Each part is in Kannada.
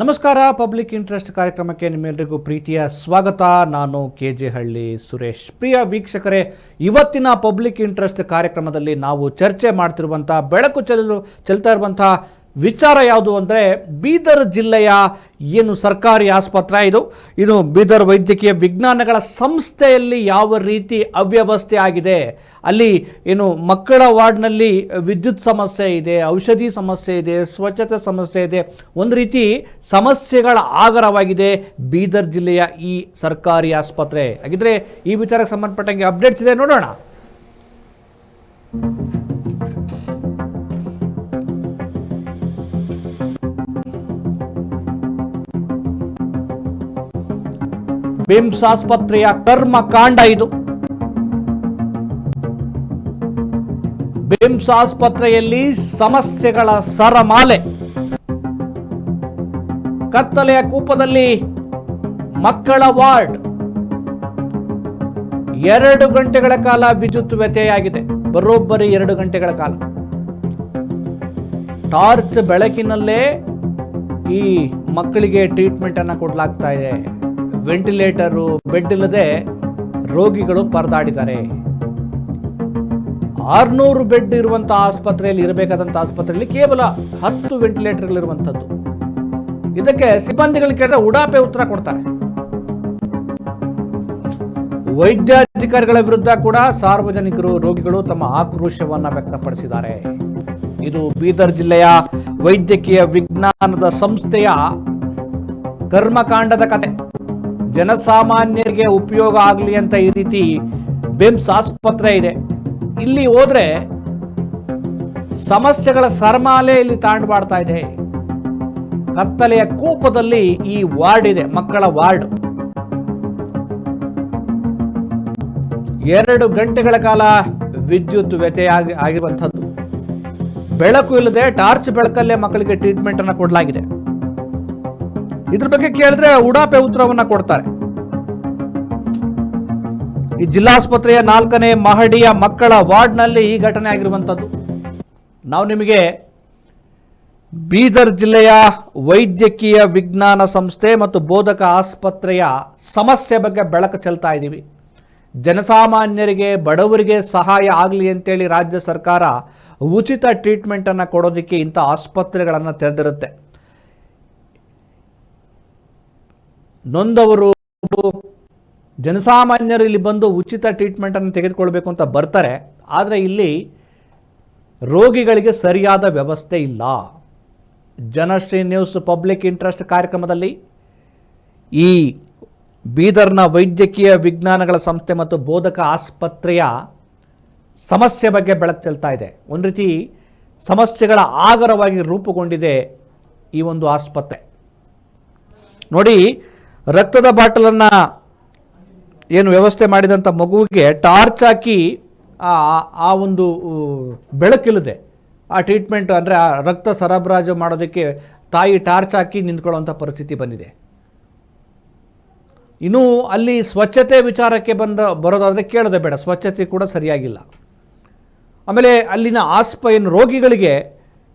ನಮಸ್ಕಾರ, ಪಬ್ಲಿಕ್ ಇಂಟ್ರೆಸ್ಟ್ ಕಾರ್ಯಕ್ರಮಕ್ಕೆ ನಿಮ್ಮೆಲ್ಲರಿಗೂ ಪ್ರೀತಿಯ ಸ್ವಾಗತ. ನಾನು ಕೆ ಜೆ ಹಳ್ಳಿ ಸುರೇಶ್. ಪ್ರಿಯ ವೀಕ್ಷಕರೇ, ಇವತ್ತಿನ ಪಬ್ಲಿಕ್ ಇಂಟ್ರೆಸ್ಟ್ ಕಾರ್ಯಕ್ರಮದಲ್ಲಿ ನಾವು ಚರ್ಚೆ ಮಾಡ್ತಿರುವಂಥ ಬೆಳಕು ಚೆಲ್ಲಲು ಚೆಲ್ತಾ ಇರುವಂಥ ವಿಚಾರ ಯಾವುದು ಅಂದರೆ ಬೀದರ್ ಜಿಲ್ಲೆಯ ಏನು ಸರ್ಕಾರಿ ಆಸ್ಪತ್ರೆ ಇದು ಇದು ಬೀದರ್ ವೈದ್ಯಕೀಯ ವಿಜ್ಞಾನಗಳ ಸಂಸ್ಥೆಯಲ್ಲಿ ಯಾವ ರೀತಿ ಅವ್ಯವಸ್ಥೆ ಆಗಿದೆ, ಅಲ್ಲಿ ಏನು ಮಕ್ಕಳ ವಾರ್ಡ್ನಲ್ಲಿ ವಿದ್ಯುತ್ ಸಮಸ್ಯೆ ಇದೆ, ಔಷಧಿ ಸಮಸ್ಯೆ ಇದೆ, ಸ್ವಚ್ಛತೆ ಸಮಸ್ಯೆ ಇದೆ, ಒಂದು ರೀತಿ ಸಮಸ್ಯೆಗಳ ಆಗರವಾಗಿದೆ ಬೀದರ್ ಜಿಲ್ಲೆಯ ಈ ಸರ್ಕಾರಿ ಆಸ್ಪತ್ರೆ. ಹಾಗಿದ್ರೆ ಈ ವಿಚಾರಕ್ಕೆ ಸಂಬಂಧಪಟ್ಟಂಗೆ ಅಪ್ಡೇಟ್ಸ್ ಇದೆ, ನೋಡೋಣ. ಬಿಮ್ಸ್ ಆಸ್ಪತ್ರೆಯ ಕರ್ಮಕಾಂಡ ಇದು. ಬಿಮ್ಸ್ ಆಸ್ಪತ್ರೆಯಲ್ಲಿ ಸಮಸ್ಯೆಗಳ ಸರಮಾಲೆ. ಕತ್ತಲೆಯ ಕೂಪದಲ್ಲಿ ಮಕ್ಕಳ ವಾರ್ಡ್. ಎರಡು ಗಂಟೆಗಳ ಕಾಲ ವಿದ್ಯುತ್ ವ್ಯತ್ಯಯಾಗಿದೆ ಬರೋಬ್ಬರಿ ಎರಡು ಗಂಟೆಗಳ ಕಾಲ. ಟಾರ್ಚ್ ಬೆಳಕಿನಲ್ಲೇ ಈ ಮಕ್ಕಳಿಗೆ ಟ್ರೀಟ್ಮೆಂಟ್ ಅನ್ನು ಕೊಡಲಾಗ್ತಾ ಇದೆ. ವೆಂಟಿಲೇಟರು, ಬೆಡ್ ಇಲ್ಲದೆ ರೋಗಿಗಳು ಪರದಾಡಿದ್ದಾರೆ. ಆರ್ನೂರು ಬೆಡ್ ಇರುವಂತಹ ಆಸ್ಪತ್ರೆಯಲ್ಲಿ ಇರಬೇಕಾದಂಥ ಆಸ್ಪತ್ರೆಯಲ್ಲಿ ಕೇವಲ ಹತ್ತು ವೆಂಟಿಲೇಟರ್ಗಳಿರುವಂಥದ್ದು ಇದಕ್ಕೆ ಸಿಬ್ಬಂದಿಗಳು ಕೇಳಿದ್ರೆ ಉಡಾಪೆ ಉತ್ತರ ಕೊಡ್ತಾರೆ. ವೈದ್ಯಾಧಿಕಾರಿಗಳ ವಿರುದ್ಧ ಕೂಡ ಸಾರ್ವಜನಿಕರು, ರೋಗಿಗಳು ತಮ್ಮ ಆಕ್ರೋಶವನ್ನ ವ್ಯಕ್ತಪಡಿಸಿದ್ದಾರೆ. ಇದು ಬೀದರ್ ಜಿಲ್ಲೆಯ ವೈದ್ಯಕೀಯ ವಿಜ್ಞಾನದ ಸಂಸ್ಥೆಯ ಕರ್ಮಕಾಂಡದ ಕತೆ. ಜನಸಾಮಾನ್ಯರಿಗೆ ಉಪಯೋಗ ಆಗಲಿ ಅಂತ ಈ ರೀತಿ ಬೆಮ್ಸ್ ಆಸ್ಪತ್ರೆ ಇದೆ. ಇಲ್ಲಿ ಹೋದ್ರೆ ಸಮಸ್ಯೆಗಳ ಸರಮಾಲೆ ಇಲ್ಲಿ ತಾಂಡ್ಬಾಡ್ತಾ ಇದೆ. ಕತ್ತಲೆಯ ಕೂಪದಲ್ಲಿ ಈ ವಾರ್ಡ್ ಇದೆ, ಮಕ್ಕಳ ವಾರ್ಡ್. ಎರಡು ಗಂಟೆಗಳ ಕಾಲ ವಿದ್ಯುತ್ ವ್ಯತ್ಯಯ ಆಗಿ, ಆಗಿರುವಂಥದ್ದು. ಬೆಳಕು ಇಲ್ಲದೆ ಟಾರ್ಚ್ ಬೆಳಕಲ್ಲೇ ಮಕ್ಕಳಿಗೆ ಟ್ರೀಟ್ಮೆಂಟ್ ಅನ್ನು ಕೊಡಲಾಗಿದೆ. ಇದ್ರ ಬಗ್ಗೆ ಕೇಳಿದ್ರೆ ಉಡಾಪೆ ಉತ್ತರವನ್ನ ಕೊಡ್ತಾರೆ. ಈ ಜಿಲ್ಲಾಸ್ಪತ್ರೆಯ ನಾಲ್ಕನೇ ಮಹಡಿಯ ಮಕ್ಕಳ ವಾರ್ಡ್ನಲ್ಲಿ ಈ ಘಟನೆ ಆಗಿರುವಂಥದ್ದು. ನಾವು ನಿಮಗೆ ಬೀದರ್ ಜಿಲ್ಲೆಯ ವೈದ್ಯಕೀಯ ವಿಜ್ಞಾನ ಸಂಸ್ಥೆ ಮತ್ತು ಬೋಧಕ ಆಸ್ಪತ್ರೆಯ ಸಮಸ್ಯೆ ಬಗ್ಗೆ ಬೆಳಕು ಚೆಲ್ತಾ ಇದ್ದೀವಿ. ಜನಸಾಮಾನ್ಯರಿಗೆ, ಬಡವರಿಗೆ ಸಹಾಯ ಆಗಲಿ ಅಂತೇಳಿ ರಾಜ್ಯ ಸರ್ಕಾರ ಉಚಿತ ಟ್ರೀಟ್ಮೆಂಟನ್ನು ಕೊಡೋದಕ್ಕೆ ಇಂಥ ಆಸ್ಪತ್ರೆಗಳನ್ನು ತೆರೆದಿರುತ್ತೆ. ನೊಂದವರು ಜನಸಾಮಾನ್ಯರು ಇಲ್ಲಿ ಬಂದು ಉಚಿತ ಟ್ರೀಟ್ಮೆಂಟನ್ನು ತೆಗೆದುಕೊಳ್ಬೇಕು ಅಂತ ಬರ್ತಾರೆ. ಆದರೆ ಇಲ್ಲಿ ರೋಗಿಗಳಿಗೆ ಸರಿಯಾದ ವ್ಯವಸ್ಥೆ ಇಲ್ಲ. ಜನಶ್ರೀ ನ್ಯೂಸ್ ಪಬ್ಲಿಕ್ ಇಂಟ್ರೆಸ್ಟ್ ಕಾರ್ಯಕ್ರಮದಲ್ಲಿ ಈ ಬೀದರ್ನ ವೈದ್ಯಕೀಯ ವಿಜ್ಞಾನಗಳ ಸಂಸ್ಥೆ ಮತ್ತು ಬೋಧಕ ಆಸ್ಪತ್ರೆಯ ಸಮಸ್ಯೆ ಬಗ್ಗೆ ಬೆಳಕು ಚೆಲ್ತಾ ಇದೆ. ಒಂದು ರೀತಿ ಸಮಸ್ಯೆಗಳ ಆಗರವಾಗಿ ರೂಪುಗೊಂಡಿದೆ ಈ ಒಂದು ಆಸ್ಪತ್ರೆ. ನೋಡಿ ರಕ್ತದ ಬಾಟಲನ್ನು ಏನು ವ್ಯವಸ್ಥೆ ಮಾಡಿದಂಥ ಮಗುವಿಗೆ ಟಾರ್ಚ್ ಹಾಕಿ ಆ ಒಂದು ಬೆಳಕಿಲ್ಲದೆ ಆ ಟ್ರೀಟ್ಮೆಂಟ್ ಅಂದರೆ ಆ ರಕ್ತ ಸರಬರಾಜು ಮಾಡೋದಕ್ಕೆ ತಾಯಿ ಟಾರ್ಚ್ ಹಾಕಿ ನಿಂತ್ಕೊಳ್ಳುವಂಥ ಪರಿಸ್ಥಿತಿ ಬಂದಿದೆ. ಇನ್ನು ಅಲ್ಲಿ ಸ್ವಚ್ಛತೆ ವಿಚಾರಕ್ಕೆ ಬಂದ, ಬರೋದಾದರೆ ಕೇಳದೆ ಬೇಡ, ಸ್ವಚ್ಛತೆ ಕೂಡ ಸರಿಯಾಗಿಲ್ಲ. ಆಮೇಲೆ ಅಲ್ಲಿನ ಆಸ್ಪ ಏನು ರೋಗಿಗಳಿಗೆ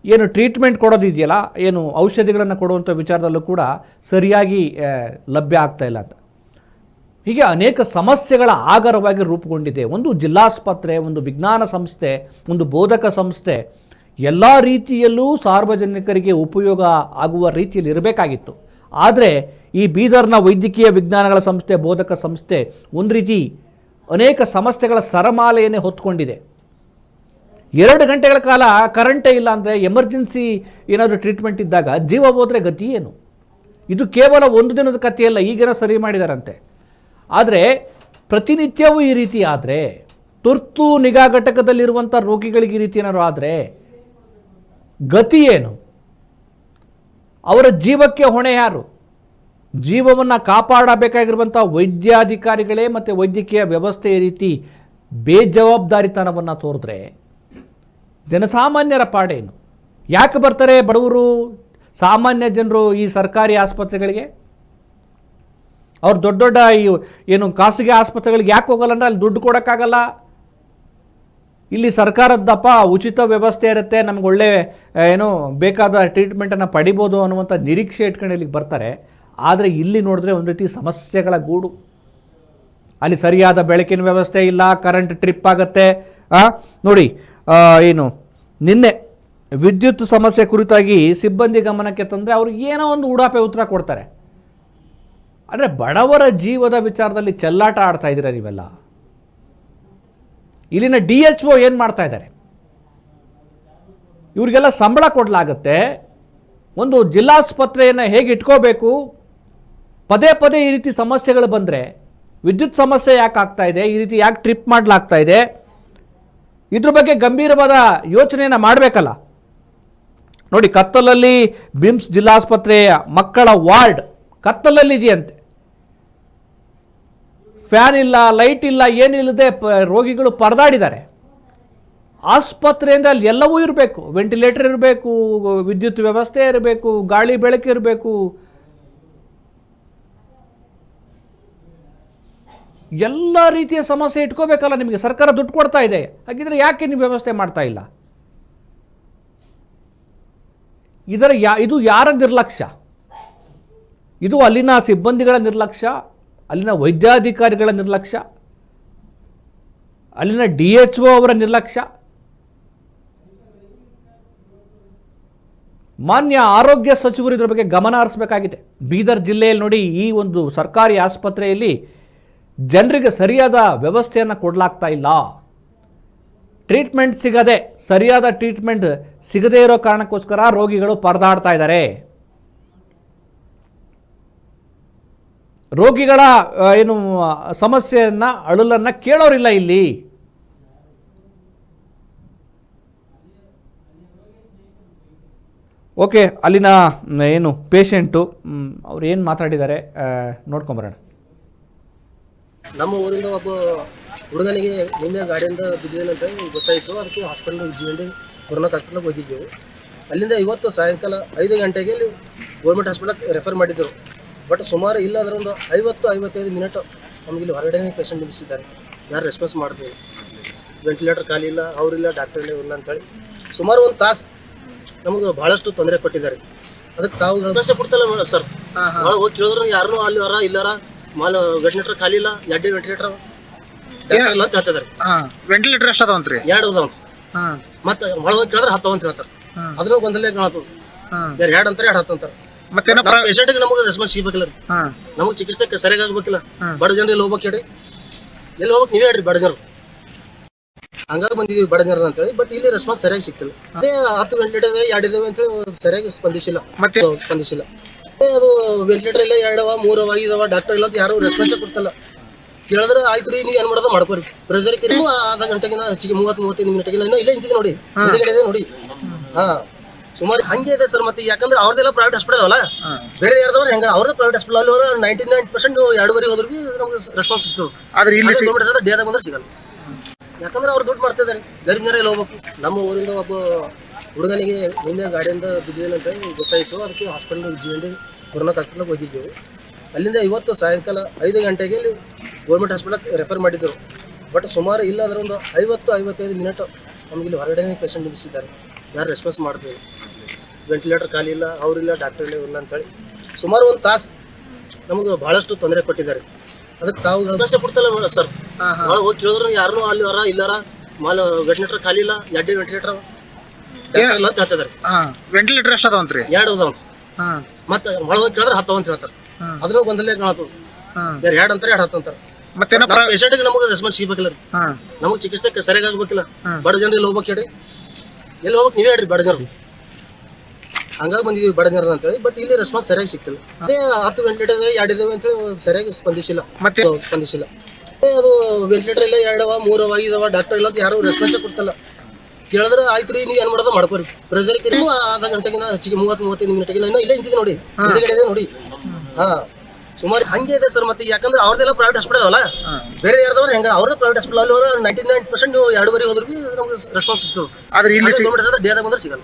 ಏನು ಟ್ರೀಟ್ಮೆಂಟ್ ಕೊಡೋದಿದೆಯಲ್ಲ, ಏನು ಔಷಧಿಗಳನ್ನು ಕೊಡುವಂಥ ವಿಚಾರದಲ್ಲೂ ಕೂಡ ಸರಿಯಾಗಿ ಲಭ್ಯ ಆಗ್ತಾ ಇಲ್ಲ ಅಂತ. ಹೀಗೆ ಅನೇಕ ಸಮಸ್ಯೆಗಳ ಆಗರವಾಗಿ ರೂಪುಗೊಂಡಿದೆ. ಒಂದು ಜಿಲ್ಲಾಸ್ಪತ್ರೆ, ಒಂದು ವಿಜ್ಞಾನ ಸಂಸ್ಥೆ, ಒಂದು ಬೋಧಕ ಸಂಸ್ಥೆ, ಎಲ್ಲ ರೀತಿಯಲ್ಲೂ ಸಾರ್ವಜನಿಕರಿಗೆ ಉಪಯೋಗ ಆಗುವ ರೀತಿಯಲ್ಲಿ ಇರಬೇಕಾಗಿತ್ತು. ಆದರೆ ಈ ಬೀದರ್ನ ವೈದ್ಯಕೀಯ ವಿಜ್ಞಾನಗಳ ಸಂಸ್ಥೆ, ಬೋಧಕ ಸಂಸ್ಥೆ ಒಂದು ರೀತಿ ಅನೇಕ ಸಮಸ್ಯೆಗಳ ಸರಮಾಲೆಯನ್ನೇ ಹೊತ್ಕೊಂಡಿದೆ. ಎರಡು ಗಂಟೆಗಳ ಕಾಲ ಕರೆಂಟೇ ಇಲ್ಲ ಅಂದರೆ ಎಮರ್ಜೆನ್ಸಿ ಏನಾದರೂ ಟ್ರೀಟ್ಮೆಂಟ್ ಇದ್ದಾಗ ಜೀವ ಹೋದರೆ ಗತಿ ಏನು? ಇದು ಕೇವಲ ಒಂದು ದಿನದ ಕಥೆಯಲ್ಲ ಈಗಿನ ಸರಿ ಮಾಡಿದಾರಂತೆ. ಆದರೆ ಪ್ರತಿನಿತ್ಯವೂ ಈ ರೀತಿ ಆದರೆ, ತುರ್ತು ನಿಗಾ ಘಟಕದಲ್ಲಿರುವಂಥ ರೋಗಿಗಳಿಗೆ ಈ ರೀತಿ ಏನಾದರೂ ಆದರೆ ಗತಿ ಏನು? ಅವರ ಜೀವಕ್ಕೆ ಹೊಣೆ ಯಾರು? ಜೀವವನ್ನು ಕಾಪಾಡಬೇಕಾಗಿರುವಂಥ ವೈದ್ಯಾಧಿಕಾರಿಗಳೇ ಮತ್ತು ವೈದ್ಯಕೀಯ ವ್ಯವಸ್ಥೆ ರೀತಿ ಬೇಜವಾಬ್ದಾರಿತನವನ್ನು ತೋರಿದ್ರೆ ಜನಸಾಮಾನ್ಯರ ಪಾಡೇನು? ಯಾಕೆ ಬರ್ತಾರೆ ಬಡವರು, ಸಾಮಾನ್ಯ ಜನರು ಈ ಸರ್ಕಾರಿ ಆಸ್ಪತ್ರೆಗಳಿಗೆ? ಅವ್ರು ದೊಡ್ಡ ದೊಡ್ಡ ಈ ಏನು ಖಾಸಗಿ ಆಸ್ಪತ್ರೆಗಳಿಗೆ ಯಾಕೆ ಹೋಗಲ್ಲ ಅಂದರೆ ಅಲ್ಲಿ ದುಡ್ಡು ಕೊಡೋಕ್ಕಾಗಲ್ಲ? ಇಲ್ಲಿ ಸರ್ಕಾರದ್ದಪ್ಪ ಉಚಿತ ವ್ಯವಸ್ಥೆ ಇರುತ್ತೆ, ನಮ್ಗೆ ಒಳ್ಳೆ ಏನು ಬೇಕಾದ ಟ್ರೀಟ್ಮೆಂಟನ್ನು ಪಡಿಬೋದು ಅನ್ನುವಂಥ ನಿರೀಕ್ಷೆ ಇಟ್ಕೊಂಡು ಇಲ್ಲಿಗೆ ಬರ್ತಾರೆ. ಆದರೆ ಇಲ್ಲಿ ನೋಡಿದ್ರೆ ಒಂದು ರೀತಿ ಸಮಸ್ಯೆಗಳ ಗೂಡು. ಅಲ್ಲಿ ಸರಿಯಾದ ಬೆಳಕಿನ ವ್ಯವಸ್ಥೆ ಇಲ್ಲ ಕರೆಂಟ್ ಟ್ರಿಪ್ ಆಗುತ್ತೆ ನೋಡಿ ಏನು, ನಿನ್ನೆ ವಿದ್ಯುತ್ ಸಮಸ್ಯೆ ಕುರಿತಾಗಿ ಸಿಬ್ಬಂದಿ ಗಮನಕ್ಕೆ ತಂದರೆ ಅವ್ರಿಗೆ ಏನೋ ಒಂದು ಉಡಾಪೆ ಉತ್ತರ ಕೊಡ್ತಾರೆ. ಅಂದರೆ ಬಡವರ ಜೀವದ ವಿಚಾರದಲ್ಲಿ ಚೆಲ್ಲಾಟ ಆಡ್ತಾ ಇದ್ದೀರ ನೀವೆಲ್ಲ? ಇಲ್ಲಿನ ಡಿ ಎಚ್ ಒ ಏನು ಮಾಡ್ತಾ ಇದ್ದಾರೆ? ಇವರಿಗೆಲ್ಲ ಸಂಬಳ ಕೊಡಲಾಗತ್ತೆ. ಒಂದು ಜಿಲ್ಲಾಸ್ಪತ್ರೆಯನ್ನು ಹೇಗೆ ಇಟ್ಕೋಬೇಕು? ಪದೇ ಪದೇ ಈ ರೀತಿ ಸಮಸ್ಯೆಗಳು ಬಂದರೆ, ವಿದ್ಯುತ್ ಸಮಸ್ಯೆ ಯಾಕೆ ಆಗ್ತಾ ಇದೆ? ಈ ರೀತಿ ಯಾಕೆ ಟ್ರಿಪ್ ಮಾಡಲಾಗ್ತಾ ಇದೆ? ಇದ್ರ ಬಗ್ಗೆ ಗಂಭೀರವಾದ ಯೋಚನೆಯನ್ನು ಮಾಡಬೇಕಲ್ಲ. ನೋಡಿ, ಕತ್ತಲಲ್ಲಿ ಬಿಮ್ಸ್ ಜಿಲ್ಲಾಸ್ಪತ್ರೆಯ ಮಕ್ಕಳ ವಾರ್ಡ್ ಕತ್ತಲಲ್ಲಿ ಇದೆಯಂತೆ. ಫ್ಯಾನ್ ಇಲ್ಲ, ಲೈಟ್ ಇಲ್ಲ, ಏನಿಲ್ಲದೆ ರೋಗಿಗಳು ಪರದಾಡಿದ್ದಾರೆ. ಆಸ್ಪತ್ರೆಯಿಂದ ಅಲ್ಲಿ ಎಲ್ಲವೂ ಇರಬೇಕು. ವೆಂಟಿಲೇಟರ್ ಇರಬೇಕು, ವಿದ್ಯುತ್ ವ್ಯವಸ್ಥೆ ಇರಬೇಕು, ಗಾಳಿ ಬೆಳಕು ಇರಬೇಕು ಎಲ್ಲ ರೀತಿಯ ಸಮಸ್ಯೆ ಇಟ್ಕೋಬೇಕಲ್ಲ ನಿಮಗೆ, ಸರ್ಕಾರ ದುಡ್ಡು ಕೊಡ್ತಾ ಇದೆ. ಹಾಗಿದ್ರೆ ಯಾಕೆ ನೀವು ವ್ಯವಸ್ಥೆ ಮಾಡ್ತಾ ಇಲ್ಲ? ಇದರ ಯಾ, ಇದು ಯಾರ ನಿರ್ಲಕ್ಷ್ಯ? ಇದು ಅಲ್ಲಿನ ಸಿಬ್ಬಂದಿಗಳ ನಿರ್ಲಕ್ಷ್ಯ, ಅಲ್ಲಿನ ವೈದ್ಯಾಧಿಕಾರಿಗಳ ನಿರ್ಲಕ್ಷ್ಯ, ಅಲ್ಲಿನ ಡಿ ಎಚ್ ಒ ಅವರ ನಿರ್ಲಕ್ಷ್ಯ. ಮಾನ್ಯ ಆರೋಗ್ಯ ಸಚಿವರು ಇದರ ಬಗ್ಗೆ ಗಮನ ಹರಿಸಬೇಕಾಗಿದೆ. ಬೀದರ್ ಜಿಲ್ಲೆಯಲ್ಲಿ ನೋಡಿ ಈ ಒಂದು ಸರ್ಕಾರಿ ಆಸ್ಪತ್ರೆಯಲ್ಲಿ ಜನರಿಗೆ ಸರಿಯಾದ ವ್ಯವಸ್ಥೆಯನ್ನು ಕೊಡಲಾಗ್ತಾ ಇಲ್ಲ. ಟ್ರೀಟ್ಮೆಂಟ್ ಸಿಗದೆ, ಸರಿಯಾದ ಟ್ರೀಟ್ಮೆಂಟ್ ಸಿಗದೇ ಇರೋ ಕಾರಣಕ್ಕೋಸ್ಕರ ರೋಗಿಗಳು ಪರದಾಡ್ತಾ ಇದ್ದಾರೆ. ರೋಗಿಗಳ ಏನು, ಸಮಸ್ಯೆಯನ್ನು, ಅಳಲನ್ನು ಕೇಳೋರಿಲ್ಲ ಇಲ್ಲಿ. ಓಕೆ, ಅಲ್ಲಿನ, ಏನು, ಪೇಷಂಟು ಅವ್ರು ಏನು ಮಾತಾಡಿದ್ದಾರೆ ನೋಡ್ಕೊಂಬರೋಣ. ನಮ್ಮ ಊರಿಂದ ಒಬ್ಬ ಹುಡುಗನಿಗೆ ನಿನ್ನೆ ಗಾಡಿಯಿಂದ ಬಿದ್ದಿದ್ದೇನಂತ ಗೊತ್ತಾಯಿತು. ಅದಕ್ಕೆ ಹಾಸ್ಪಿಟಲ್ ಜೀವನದಲ್ಲಿ ಕೊರೋನಾಕ್ ಹಾಸ್ಪಿಟ್ಲಿಗೆ ಹೋಗಿದ್ದೆವು. ಅಲ್ಲಿಂದ ಇವತ್ತು ಸಾಯಂಕಾಲ ಐದು ಗಂಟೆಗೆ ಇಲ್ಲಿ ಗೌರ್ಮೆಂಟ್ ಹಾಸ್ಪಿಟಲ್ಗೆ ರೆಫರ್ ಮಾಡಿದ್ದರು ಬಟ್ ಸುಮಾರು ಇಲ್ಲ ಅಂದ್ರೆ ಒಂದು ಐವತ್ತು ಐವತ್ತೈದು ಮಿನಿಟ್ ನಮಗೆ ಇಲ್ಲಿ ಹೊರಗಡೆ ಪೇಷಂಟ್ ನಿಲ್ಲಿಸಿದ್ದಾರೆ. ಯಾರು ರೆಸ್ಪಾನ್ಸ್ ಮಾಡ್ತೀವಿ ವೆಂಟಿಲೇಟರ್ ಖಾಲಿ ಇಲ್ಲ ಅವರಿಲ್ಲ ಡಾಕ್ಟರ್ ಇಲ್ಲ ಅಂತೇಳಿ ಸುಮಾರು ಒಂದು ತಾಸು ನಮಗೆ ಬಹಳಷ್ಟು ತೊಂದರೆ ಕೊಟ್ಟಿದ್ದಾರೆ. ಅದಕ್ಕೆ ತಾವು ಕೊಡ್ತಲ್ಲ ಸರ್? ಒಳಗೆ ಹೋಗಿ ಕೇಳಿದ್ರು ಯಾರನ್ನೂ ಅಲ್ಲಿ ಹೊರ ಇಲ್ಲಾರ? ಮಾಲ್ ವೆಂಟಿಲೇಟರ್ ಖಾಲಿ ಇಲ್ಲ ಎರಡು ವೆಂಟಿಲೇಟರ್ ಇಲ್ಲ ಅಂತ ಹಾ ವೆಂಟಿಲೇಟರ್ ಎಷ್ಟು ಅದಾವಂತ್ರಿ ಎರಡು ಅದಾವ ಹಾ. ಮತ್ತೆ ಒಳಗೆ ಕೇಳಿದ್ರೆ ಹತ್ತು ಅಂತ ಹೇಳ್ತಾರೆ ಗೊಂದಲೇ ಕಾಣತ್ತು. ಹಾ. ಯಾರು ಎರಡು ಅಂತಾರೆ ಎರಡು ಹತ್ತು ಅಂತಾರೆ ಮತ್ತೇನ ನಮ್ಮ ಪೇಷಂಟ್ಗೆ ನಮಗೆ ರೆಸ್ಪಾನ್ಸ್ ಸಿಗ್ಬೇಕಿಲ್ಲ ರೀ. ಹಾ. ನಮಗೆ ಚಿಕಿತ್ಸೆ ಸರಿಯಾಗಿ ಆಗ್ಬೇಕಿಲ್ಲ. ಬಡ ಜನರು ಎಲ್ಲಿ ಹೋಗ್ಬೇಕು ಹೇಳ್ರಿ? ಎಲ್ಲಿ ಹೋಗ್ಬೇಕು ನೀವೇ ಹೇಳ್ರಿ ಬಡ ಜನರು. ಹಂಗಾಗಿ ಬಂದಿದೀವಿ ಬಡ ಜನರು ಅಂತೇಳಿ ಬಟ್ ಇಲ್ಲಿ ರೆಸ್ಪಾನ್ಸ್ ಸರಿಯಾಗಿ ಸಿಗ್ತಿಲ್ಲ. ಅದೇ ಹತ್ತು ವೆಂಟಿಲೇಟರ್ ಎರಡಿದಾವೆ ಅಂತೇಳಿ ಸರಿಯಾಗಿ ಸ್ಪಂದಿಸಿಲ್ಲ. ಮತ್ತೆ? ಸ್ಪಂದಿಸಿಲ್ಲ. ಅದೇ ವೆಂಟಿಲೇಟರ್ ಇಲ್ಲ ಎರಡವ ಮೂರವ ಐದವ ಡಾಕ್ಟರ್ ಇಲ್ಲ ಅಂತ ಯಾರು ರೆಸ್ಪಾನ್ಸ್ ಕೊಡ್ತಲ್ಲ. ಕೇಳಿದ್ರೆ ಆಯ್ತು ರೀ ನೀವು ಏನ್ ಮಾಡೋದು ಮಾಡ್ಕೋರಿ. ಪ್ರೆಸರ್ ಕಿರಿ ಆಧ ಗಂಟೆಗಿನ ಹೆಚ್ಚಿಗೆ ಮೂವತ್ತು ಮೂವತ್ತೈದು ಮಿನಿಟ್ಗಿನ ಇನ್ನೂ ಇಲ್ಲೇ ನಿಂತಿದೆ ನೋಡಿ. ಇದೆ ನೋಡಿ. ಹಾ. ಸುಮಾರು ಹಂಗೆ ಇದೆ ಸರ್ ಮತ್ತೆ ಯಾಕಂದ್ರೆ ಅವ್ರದೆಲ್ಲ ಪ್ರೈವೇಟ್ ಹಾಸ್ಪಿಟಲ್ ಅವಲ್ಲ ಹಾ. ಬೇರೆ ಯಾರ್ದವ್ರು ಹೆಂಗ ಅವ್ರದ್ದು ಪ್ರೈವೇಟ್ ಹಾಸ್ಪಿಟಲ್ ಅಲ್ಲಿ ಹೋದ್ರೆ ನೈಂಟಿ ನೈನ್ ಪರ್ಸೆಂಟ್ ಎರಡುವರೆ ಹೋದ್ರು ಬಿ ನಮ್ಗೆ ರೆಸ್ಪಾನ್ಸ್ ಸಿಗ್ತದೆ. ಆದ್ರೆ ಇಲ್ಲಿ ಕಿಲೋಮೀಟರ್ ಡೇದಾಗ ಬಂದ್ರೆ ಸಿಗಲ್ಲ. ಯಾಕಂದ್ರೆ ಅವ್ರು ದುಡ್ಡು ಮಾಡ್ತಾ ಇದಾರೆ. ಗರೀಬ್ ಜನ ಇಲ್ಲಿ ಹೋಗ್ಬೇಕು. ನಮ್ಮ ಊರಿಂದ ಒಬ್ಬ ಹುಡುಗನಿಗೆ ನಿನ್ನೆ ಗಾಡಿಯಿಂದ ಬಿದ್ದಿದ್ದೇನಂತ ಗೊತ್ತಾಯಿತು. ಅದಕ್ಕೆ ಹಾಸ್ಪಿಟಲ್ ಜಿ ಕೊರೋನಾಕ್ ಹಾಸ್ಪಿಟಲ್ಗೆ ಹೋಗಿದ್ದೆವು. ಅಲ್ಲಿಂದ ಇವತ್ತು ಸಾಯಂಕಾಲ ಐದು ಗಂಟೆಗೆ ಇಲ್ಲಿ ಗೌರ್ಮೆಂಟ್ ಹಾಸ್ಪಿಟಲ್ಗೆ ರೆಫರ್ ಮಾಡಿದ್ದರು ಬಟ್ ಸುಮಾರು ಇಲ್ಲ ಅಂದ್ರೆ ಒಂದು ಐವತ್ತು ಐವತ್ತೈದು ಮಿನಿಟ್ ನಮಗೆ ಇಲ್ಲಿ ಹೊರಗಡೆನೇ ಪೇಷಂಟ್ ನಿಲ್ಲಿಸಿದ್ದಾರೆ. ಯಾರು ರೆಸ್ಪಾನ್ಸ್ ಮಾಡ್ತೀವಿ ವೆಂಟಿಲೇಟರ್ ಖಾಲಿ ಇಲ್ಲ ಅವರಿಲ್ಲ ಡಾಕ್ಟರ್ ಇಲ್ಲ ಅಂತೇಳಿ. ಸುಮಾರು ಒಂದು ತಾಸು ನಮಗೆ ಬಹಳಷ್ಟು ತೊಂದರೆ ಕೊಟ್ಟಿದ್ದಾರೆ. ಅದಕ್ಕೆ ತಾವು ಸಮಸ್ಯೆ ಕೊಡ್ತಲ್ಲ ಸರ್ ಹಾ ಒಳಗೆ ಹೋಗಿ ಕೇಳಿದ್ರು ಯಾರು ಅಲ್ಲಿ ಅವರ ಇಲ್ಲಾರ ಮಾಲ್ ವೆಂಟಿಲೇಟರ್ ಖಾಲಿ ಇಲ್ಲ ಎರಡೇ ವೆಂಟಿಲೇಟರ್ ಇಲ್ಲ ಅಂತ ಹೇಳ್ತಿದ್ದಾರೆ. ವೆಂಟಿಲೇಟರ್ ಎಷ್ಟು ಅದಾವಂತ್ರಿ? ಎರಡು ಅದಾವ ಹಾ. ಮತ್ತೆ ಒಳಗೆ ಕೇಳಿದ್ರೆ ಹತ್ತು ಅಂತ ಹೇಳ್ತಾರೆ. ಅದ್ರಾಗ ಅದನ್ನ ಗೊಂದಲೇ ಕಾಣತು ಬೇರೆ ಎರಡು ಅಂತಾರೆ ಎರಡು ಹತ್ತು ಅಂತಾರೆ. ಮತ್ತೇನ ನಮ್ಮ ಪೇಷಂಟ್ಗೆ ನಮಗೆ ರೆಸ್ಪಾನ್ಸ್ ಸಿಗ್ಬೇಕಿಲ್ಲ ರೀ. ನಮಗೆ ಚಿಕಿತ್ಸೆ ಸರಿಯಾಗಿ ಆಗ್ಬೇಕಿಲ್ಲ. ಬಡ ಜನರು ಎಲ್ಲಿ ಹೋಗ್ಬೇಕು ಹೇಳ್ರಿ? ಎಲ್ಲಿ ಹೋಗ್ಬೇಕು ನೀವೇ ಹೇಳ್ರಿ ಬಡ ಜನರು. ಹಂಗಾಗಿ ಬಂದಿದ್ದೀವಿ ಬಡ ಜನರು ಅಂತೇಳಿ ಬಟ್ ಇಲ್ಲಿ ರೆಸ್ಪಾನ್ಸ್ ಸರಿಯಾಗಿ ಸಿಗ್ತಿಲ್ಲ. ಅದೇ ಹತ್ತು ವೆಂಟಿಲೇಟರ್ ಎರಡಿದಾವೆ ಅಂತೇಳಿ ಸರಿಯಾಗಿ ಸ್ಪಂದಿಸಿಲ್ಲ. ಮತ್ತೆ? ಸ್ಪಂದಿಸಿಲ್ಲ. ಅದೇ ಅದು ವೆಂಟಿಲೇಟರ್ ಇಲ್ಲ ಎರಡವ ಮೂರವ ಐದವ ಡಾಕ್ಟರ್ ಇಲ್ಲ ಅಂತ ಯಾರು ರೆಸ್ಪಾನ್ಸ್ ಕೊಡ್ತಲ್ಲ. ಕೇಳಿದ್ರೆ ಆಯ್ತು ರೀ ನೀವು ಏನ್ ಮಾಡೋದು ಮಾಡ್ಕೋರಿ. ಪ್ರೆಸರ್ ಕಿರಿ ಆಧ ಗಂಟೆಗಿನ ಹೆಚ್ಚಿಗೆ ಮೂವತ್ತು ಮೂವತ್ತೈದು ಮಿನಿಟ್ಗಿನ ಇನ್ನೂ ಇಲ್ಲೇ ನಿಂತಿದೆ ನೋಡಿ. ಹಿಂದೆಗಡೆ ಇದೆ ನೋಡಿ. ಹಾ. ಸುಮಾರು ಹಂಗೆ ಇದೆ ಸರ್ ಮತ್ತೆ ಯಾಕಂದ್ರೆ ಅವ್ರದ್ದೆಲ್ಲ ಪ್ರೈವೇಟ್ ಹಾಸ್ಪಿಟಲ್ ಅಲ್ಲ. ಬೇರೆ ಯಾರ್ದವ್ರು ಹೆಂಗ ಅವ್ರದ್ದು ಪ್ರೈವೇಟ್ ಹಾಸ್ಪಿಟಲ್ ಅಲ್ಲಿ ಹೋದ್ರೆ ನೈಂಟಿ ನೈನ್ ಪರ್ಸೆಂಟ್ ಎರಡುವರೆ ಹೋದ್ರು ಬಿ ನಮ್ಗೆ ರೆಸ್ಪಾನ್ಸ್ ಸಿಗ್ತದೆ. ಆದ್ರೆ ಇಲ್ಲಿ ಡೇದಾಗ ಬಂದ್ರೆ ಸಿಗಲ್ಲ.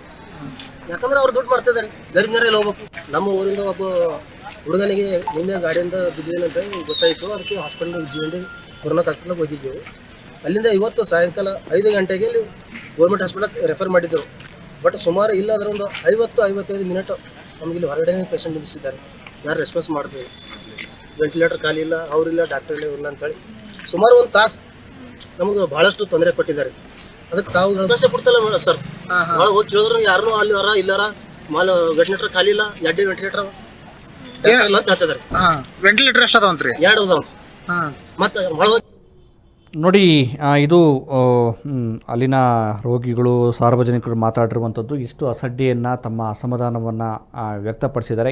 ಯಾಕಂದ್ರೆ ಅವ್ರು ದುಡ್ಡು ಮಾಡ್ತಾ ಇದಾರೆ. ಗರೀಬ್ ಜನ ಹೋಗ್ಬೇಕು. ನಮ್ಮ ಊರಿಂದ ಒಬ್ಬ ಹುಡುಗನಿಗೆ ನಿನ್ನೆ ಗಾಡಿಯಿಂದ ಬಿದ್ದಿದ್ದೇನಂತ ಗೊತ್ತಾಯಿತು. ಅದಕ್ಕೆ ಹಾಸ್ಪಿಟಲ್ ಜೀವನ ಕೊರೋನಾ ಹಾಸ್ಪಿಟಲ್ಗೆ ಹೋಗಿದ್ದೆವು. ಅಲ್ಲಿಂದ ಇವತ್ತು ಸಾಯಂಕಾಲ ಐದು ಗಂಟೆಗೆ ಇಲ್ಲಿ ಗೌರ್ಮೆಂಟ್ ಹಾಸ್ಪಿಟಲ್ ರೆಫರ್ ಮಾಡಿದ್ದರು ಬಟ್ ಸುಮಾರು ಇಲ್ಲ ಅದರ ಒಂದು ಐವತ್ತು ಐವತ್ತೈದು ಮಿನಿಟ್ ನಮಗೆ ಇಲ್ಲಿ ಹೊರಗಡೆ ಪೇಷಂಟ್ ನಿಲ್ಲಿಸಿದ್ದಾರೆ. ಯಾರು ರೆಸ್ಪಾನ್ಸ್ ಮಾಡ್ತೀವಿ ವೆಂಟಿಲೇಟರ್ ಖಾಲಿ ಇಲ್ಲ ಅವರಿಲ್ಲ ಡಾಕ್ಟರ್ ಇಲ್ಲ ಇಲ್ಲ ಅಂತೇಳಿ. ಸುಮಾರು ಒಂದು ತಾಸು ನಮಗೆ ಬಹಳಷ್ಟು ತೊಂದರೆ ಕೊಟ್ಟಿದ್ದಾರೆ. ಅದಕ್ಕೆ ತಾವು ಸಮಸ್ಯೆ ಕೊಡ್ತಲ್ಲ ಸರ್. ಭಾಳ ಹೋಗಿ ಕೇಳಿದ್ರು ಯಾರನ್ನೂ ಅಲ್ಲಿ ಅರ ಇಲ್ಲಾರ? ಮಾಲ್ ವೆಂಟಿಲೇಟರ್ ಖಾಲಿ ಇಲ್ಲ ಎಡ್ಡೆ ವೆಂಟಿಲೇಟರ್ ಅಂತ ಹೇಳ್ತಿದ್ದಾರೆ. ವೆಂಟಿಲೇಟರ್ ಎಷ್ಟು ಅದಾವಂತ್ರಿ? ಎರಡು ಅದಾವ ಹಾ. ಮತ್ತೆ ಭಾಳ ನೋಡಿ ಇದು ಅಲ್ಲಿನ ರೋಗಿಗಳು ಸಾರ್ವಜನಿಕರು ಮಾತಾಡಿರುವಂಥದ್ದು ಇಷ್ಟು ಅಸಡ್ಡೆಯನ್ನು ತಮ್ಮ ಅಸಮಾಧಾನವನ್ನು ವ್ಯಕ್ತಪಡಿಸಿದ್ದಾರೆ.